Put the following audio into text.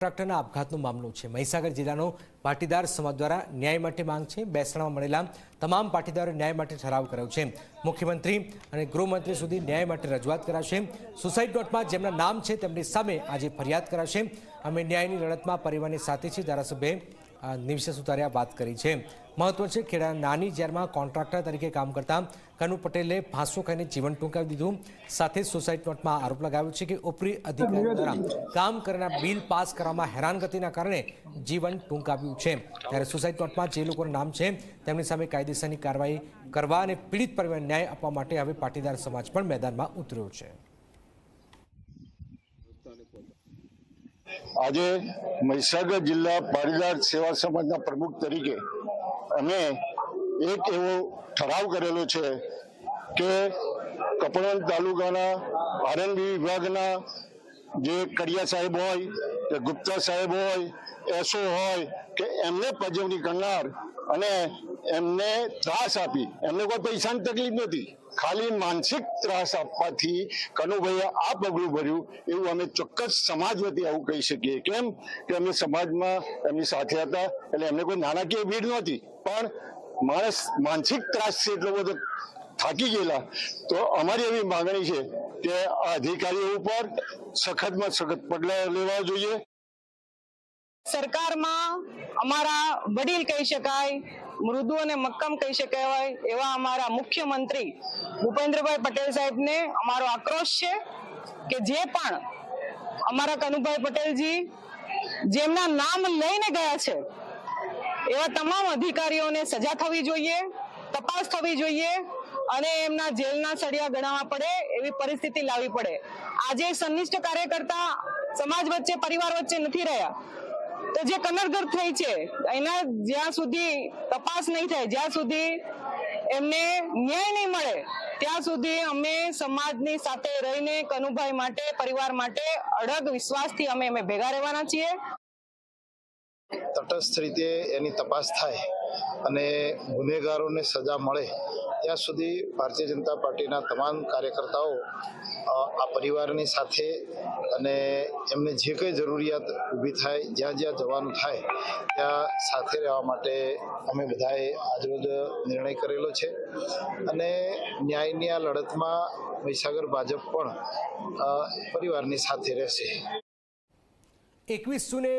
ટ્રકના આપઘાતનો મામલો છે. મહીસાગર જિલ્લાનો પાટીદાર સમાજ દ્વારા ન્યાય માટે માંગ છે. બેસણામાં મળેલા તમામ પાટીદારો ન્યાય માટે ઠરાવ કર્યો છે. મુખ્યમંત્રી અને ગૃહમંત્રી સુધી ન્યાય માટે રજૂઆત કરાશે. સુસાઇડ નોટમાં જેમના નામ છે, તેમની સામે આજે ફરિયાદ કરાશે. અમે ન્યાયની લડતમાં પરિવારની સાથે છે ધારાસભ્યે નિમિષે સુતારિયા વાત કરી છે. મહત્વ છે ખેડા નાની ઝેરમાં કોન્ટ્રાક્ટર તરીકે કામ કરતા કનુ પટેલે ફાંસો ખાઈને જીવન ટૂંકાવી દીધું. સાથે જ નોટમાં આરોપ લગાવ્યો છે કે ઉપરી અધિકારીઓ દ્વારા કામ કરનાર બિલ પાસ કરવામાં હેરાનગતિના કારણે જીવન ટૂંકાવ્યું છે. ત્યારે સુસાઇડ નોટમાં જે લોકોનું નામ છે તેમની સામે કાયદેસરની કાર્યવાહી કરવા અને પીડિત પરિવારને ન્યાય આપવા માટે હવે પાટીદાર સમાજ પણ મેદાનમાં ઉતર્યો છે. આજે મહીસાગર જિલ્લા પાટીદાર સેવા સમાજના પ્રમુખ તરીકે અમે એક એવો ઠરાવ કરેલો છે કે કપડવંજ તાલુકાના આરએનબી વિભાગના જે કડિયા સાહેબ હોય, કે ગુપ્તા સાહેબ હોય એસો હોય, કે એમને પજવણી કરનાર અને એમને ત્રાસ આપી. એમને કોઈ પૈસાની તકલીફ નથી ખાલી માનસિક ત્રાસ આપવાથી કનુભાઈએ આ પગલું ભર્યું. એવું અમે ચોક્કસ સમાજ વતી આવું કહી શકીએ. કેમ? કે અમે સમાજમાં એમની સાથે હતા. એટલે એમને કોઈ નાણાકીય ભીડ નહોતી. પણ માણસ માનસિક ત્રાસ છે એટલો બધો થાકી ગયેલા. તો અમારી એવી માંગણી છે કે આ અધિકારીઓ ઉપર સખતમાં સખત પગલાં લેવા જોઈએ. સરકારમાં અમારા વડીલ કહી શકાય, મૃદુ અને મક્કમ કહી શકાય એવા અમારા મુખ્યમંત્રી ભૂપેન્દ્રભાઈ પટેલ સાહેબને અમારો આક્રોશ છે કે જે પણ અમારા કનુભાઈ પટેલજી, જેમના નામ લઈને ગયા છે, એવા તમામ અધિકારીઓને સજા થવી જોઈએ, તપાસ થવી જોઈએ અને એમના જેલના સળિયા ગણાવવા પડે એવી પરિસ્થિતિ લાવવી પડે. આજે સંનિષ્ઠ કાર્યકર્તા સમાજ વચ્ચે, પરિવાર વચ્ચે નથી રહ્યા. તો જે કનરગર થઈ છે, એના જ્યાં સુધી તપાસ નહીં થાય, જ્યાં સુધી એમને ન્યાય નહીં મળે, ત્યાં સુધી અમે સમાજની સાથે રહીને કનુભાઈ માટે, પરિવાર માટે અડગ વિશ્વાસથી અમે અમે ભેગા રહેવાના છીએ. તટસ્થ રીતે એની તપાસ થાય અને ગુનેગારોને સજા મળે, ત્યાં સુધી ભારતીય જનતા પાર્ટીના તમામ કાર્યકર્તાઓ આ પરિવારની સાથે અને એમને જે કંઈ જરૂરિયાત ઊભી થાય, જ્યાં જ્યાં જવાનું થાય, ત્યાં સાથે રહેવા માટે અમે બધાએ આજરોજ નિર્ણય કરેલો છે. અને ન્યાયની આ લડતમાં મહીસાગર ભાજપ પણ પરિવારની સાથે રહેશે. એકવીસ જૂને